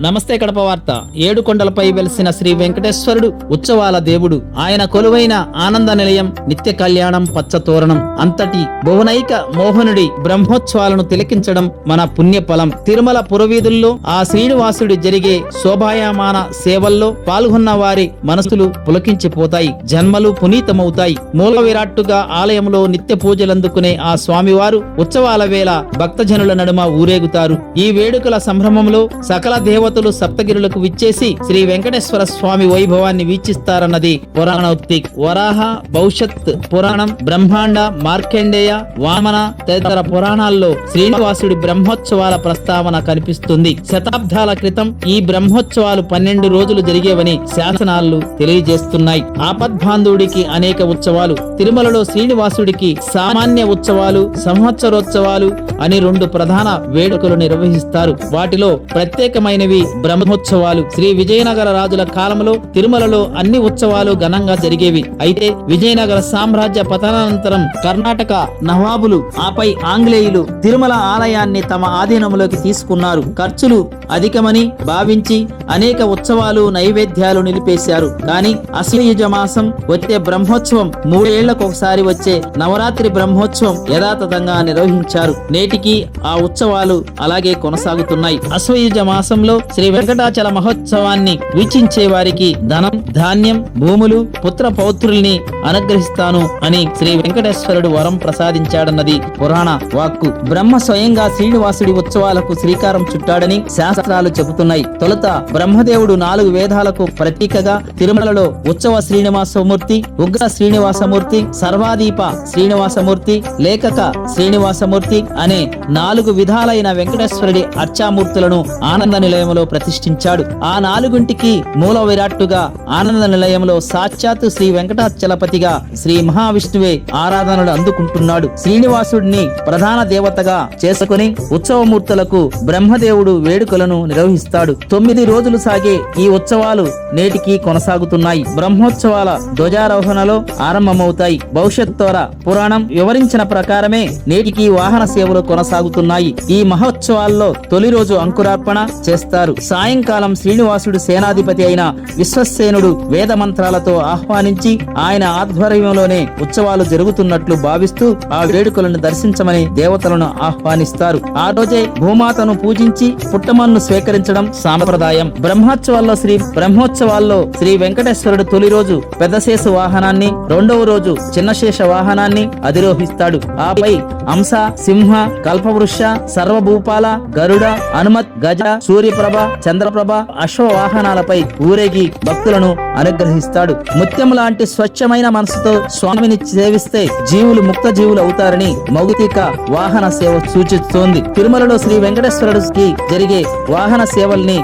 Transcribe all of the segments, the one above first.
నమస్తే కడప వార్త. ఏడు కొండలపై వెలిసిన శ్రీ వెంకటేశ్వరుడు ఉత్సవాల దేవుడు. ఆయన కొలువైన ఆనంద నిలయం నిత్య కళ్యాణం పచ్చ తోరణం అంతటి భువనైక మోహనుడి బ్రహ్మోత్సవాలను తిలకించడం మన పుణ్యఫలం. తిరుమల పురవీధుల్లో ఆ శ్రీనివాసుడి జరిగే శోభాయమాన సేవల్లో పాల్గొన్న వారి మనసులు పులకించిపోతాయి జన్మలు పునీతమవుతాయి. మూల విరాట్టుగా ఆలయంలో నిత్య పూజలందుకునే ఆ స్వామివారు ఉత్సవాల వేళ భక్తజనుల నడుమ ఊరేగుతారు. ఈ వేడుకల సంభ్రమంలో సకల దేవ దేవతలు సప్తగిరులకు విచ్చేసి శ్రీ వెంకటేశ్వర స్వామి వైభవాన్ని వీక్షిస్తారన్నది పురాణోక్తి వరాహ భవిష్యత్ పురాణం బ్రహ్మాండ మార్కండేయ వామన తదితర పురాణాల్లో శ్రీనివాసుడి బ్రహ్మోత్సవాల ప్రస్తావన కనిపిస్తుంది. శతాబ్దాల క్రితం ఈ బ్రహ్మోత్సవాలు పన్నెండు రోజులు జరిగేవని శాసనాలు తెలియజేస్తున్నాయి. ఆపద్బాంధుడికి అనేక ఉత్సవాలు తిరుమలలో శ్రీనివాసుడికి సామాన్య ఉత్సవాలు సంవత్సరోత్సవాలు అని రెండు ప్రధాన వేడుకలు నిర్వహిస్తారు. వాటిలో ప్రత్యేకమైనవి బ్రహ్మోత్సవాలు. శ్రీ విజయనగర రాజుల కాలంలో తిరుమలలో అన్ని ఉత్సవాలు ఘనంగా జరిగేవి. అయితే విజయనగర సామ్రాజ్య పతనానంతరం కర్ణాటక నవాబులు ఆపై ఆంగ్లేయులు తిరుమల ఆలయాన్ని తమ ఆధీనంలోకి తీసుకున్నారు. ఖర్చులు అధికమని భావించి అనేక ఉత్సవాలు నైవేద్యాలు నిలిపేశారు. కానీ అశ్వయుజ మాసం వచ్చే బ్రహ్మోత్సవం మూడేళ్ళకు ఒకసారి వచ్చే నవరాత్రి బ్రహ్మోత్సవం యథాతథంగా నిర్వహించారు. నేటికి ఆ ఉత్సవాలు అలాగే కొనసాగుతున్నాయి. అశ్వయుజ మాసంలో శ్రీ వెంకటాచల మహోత్సవాన్ని వీక్షించే వారికి ధనం ధాన్యం భూములు పుత్ర పౌత్రుల్ని అనుగ్రహిస్తాను అని శ్రీ వెంకటేశ్వరుడు వరం ప్రసాదించాడన్నది పురాణ వాక్కు. బ్రహ్మ స్వయంగా శ్రీనివాసుడి ఉత్సవాలకు శ్రీకారం చుట్టాడని శాస్త్రాలు చెబుతున్నాయి. తొలుత బ్రహ్మదేవుడు నాలుగు వేదాలకు ప్రతీకగా తిరుమలలో ఉత్సవ శ్రీనివాసమూర్తి ఉగ్ర శ్రీనివాసమూర్తి సర్వాదీప శ్రీనివాసమూర్తి లేఖక శ్రీనివాసమూర్తి అనే నాలుగు విధాలైన వెంకటేశ్వరుడి అర్చామూర్తులను ఆనంద నిలయంలో ప్రతిష్ఠించాడు. ఆ నాలుగుంటికి మూల విరాట్టుగా ఆనంద నిలయంలో సాక్షాత్తు శ్రీ వెంకటాచలపతిగా శ్రీ మహావిష్ణువే ఆరాధనలు అందుకుంటున్నాడు. శ్రీనివాసుడిని ప్రధాన దేవతగా చేసుకుని ఉత్సవమూర్తులకు బ్రహ్మదేవుడు వేడుకలను నిర్వహిస్తాడు. తొమ్మిది రోజులు సాగే ఈ ఉత్సవాలు నేటికి కొనసాగుతున్నాయి. బ్రహ్మోత్సవాల ధ్వజారోహణలో ఆరంభమవుతాయి. భవిష్యత్ తోర పురాణం వివరించిన ప్రకారమే నేటికి వాహన సేవలు కొనసాగుతున్నాయి. ఈ మహోత్సవాల్లో తొలి రోజు అంకురార్పణ చేస్తారు. సాయంకాలం శ్రీనివాసుడు సేనాధిపతి అయిన విశ్వసేనుడు వేద మంత్రాలతో ఆహ్వానించి ఆయన ఆధ్వర్యంలోనే ఉత్సవాలు జరుగుతున్నట్లు భావిస్తూ ఆ వేడుకలను దర్శించమని దేవతలను ఆహ్వానిస్తారు. ఆ రోజే భూమాతను పూజించి పుట్టమన్ను స్వీకరించడం సాంప్రదాయం. బ్రహ్మోత్సవాల్లో శ్రీ బ్రహ్మోత్సవాల్లో శ్రీ వెంకటేశ్వరుడు తొలి రోజు పెద్దశేష వాహనాన్ని రెండవ రోజు చిన్నశేష వాహనాన్ని అధిరోహిస్తాడు. ఆపై అంశ సింహ కల్పవృక్ష సర్వభూపాల గరుడ హనుమత్ గజ సూర్యప్రభ చంద్రప్రభ అశ్వ వాహనాలపై ఊరేగి భక్తులను అనుగ్రహిస్తాడు. ముత్యం లాంటి స్వచ్ఛమైన మనసుతో స్వామిని సేవిస్తే జీవులు ముక్త జీవులు అవుతారని మౌతిక వాహన సేవ సూచిస్తోంది. తిరుమలలో శ్రీ వెంకటేశ్వరుడికి జరిగే వాహన సేవల్ని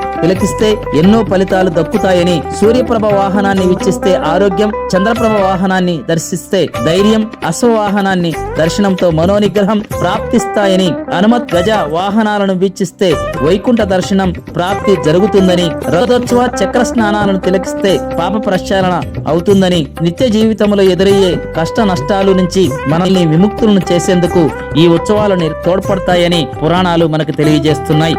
తిలకిస్తే ఎన్నో ఫలితాలు దక్కుతాయని సూర్యప్రభ వాహనాన్ని వీక్షిస్తే ఆరోగ్యం చంద్రప్రభ వాహనాన్ని దర్శిస్తే ధైర్యం అశ్వవాహనాన్ని దర్శనంతో మనోనిగ్రహం ప్రాప్తిస్తాయని హనుమత్ గజ వాహనాలను వీక్షిస్తే వైకుంఠ దర్శనం ప్రాప్తి జరుగుతుందని రథోత్సవ చక్ర స్నానాలను తిలకిస్తే పాప ప్రక్షాళన అవుతుందని నిత్య జీవితంలో ఎదురయ్యే కష్ట నష్టాలు నుంచి మనల్ని విముక్తులను చేసేందుకు ఈ ఉత్సవాలు తోడ్పడతాయని పురాణాలు మనకు తెలియజేస్తున్నాయి.